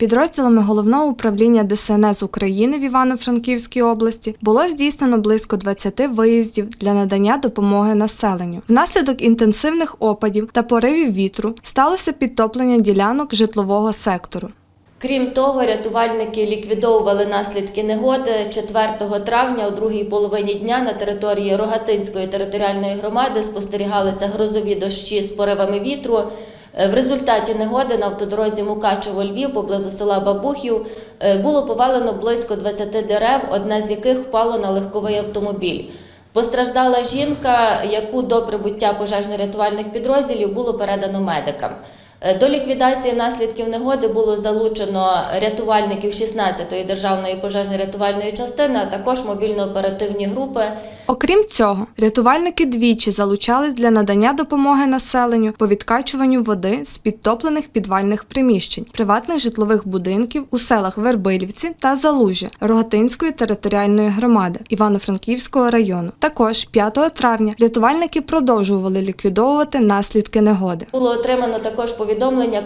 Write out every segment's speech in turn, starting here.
Підрозділами головного управління ДСНС України в Івано-Франківській області було здійснено близько 20 виїздів для надання допомоги населенню. Внаслідок інтенсивних опадів та поривів вітру сталося підтоплення ділянок житлового сектору. Крім того, рятувальники ліквідовували наслідки негоди 4 травня у другій половині дня на території Рогатинської територіальної громади спостерігалися грозові дощі з поривами вітру. Е, В результаті негоди на автодорозі Мукачево-Львів поблизу села Бабухів е, було повалено близько 20 дерев, одна з яких впало на легковий автомобіль. Постраждала жінка, яку до прибуття пожежно-рятувальних підрозділів було передано медикам. Е, До ліквідації наслідків негоди було залучено рятувальників 16-ї державної пожежно-рятувальної частини, а також мобільно-оперативні групи. Окрім цього, рятувальники двічі залучались для надання допомоги населенню по відкачуванню води з підтоплених підвальних приміщень, приватних житлових будинків у селах Вербилівці та Залужжя Рогатинської територіальної громади Івано-Франківського району. Також 5 травня рятувальники продовжували ліквідовувати наслідки негоди. Було отримано також повідомлення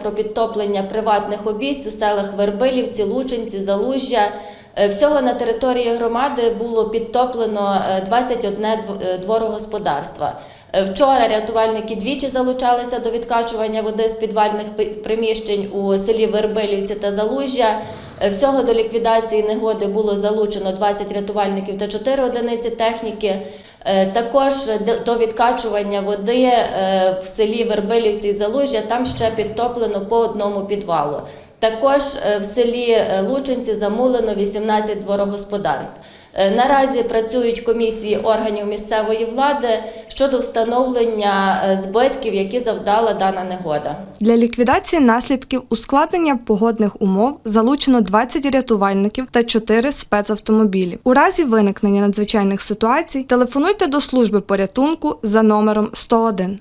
про підтоплення приватних обійсть у селах Вербилівці, Лучинці, Залужжя. Е, Всього на території громади було підтоплено е, 21 дв- е, дворогосподарства. Е, Вчора рятувальники двічі залучалися до відкачування води з підвальних приміщень у селі Вербилівці та Залужжя. Е, Всього до ліквідації негоди було залучено 20 рятувальників та 4 одиниці техніки. Е, Також до відкачування води е, в селі Вербилівці і Залужжя там ще підтоплено по одному підвалу. Також е, в селі е, Лучинці замулено 18 дворогосподарств. Е, Наразі працюють комісії органів місцевої влади щодо встановлення е, збитків, які завдала дана негода. Для ліквідації наслідків ускладнення погодних умов залучено 20 рятувальників та 4 спецавтомобілі. У разі виникнення надзвичайних ситуацій телефонуйте до служби порятунку за номером 101.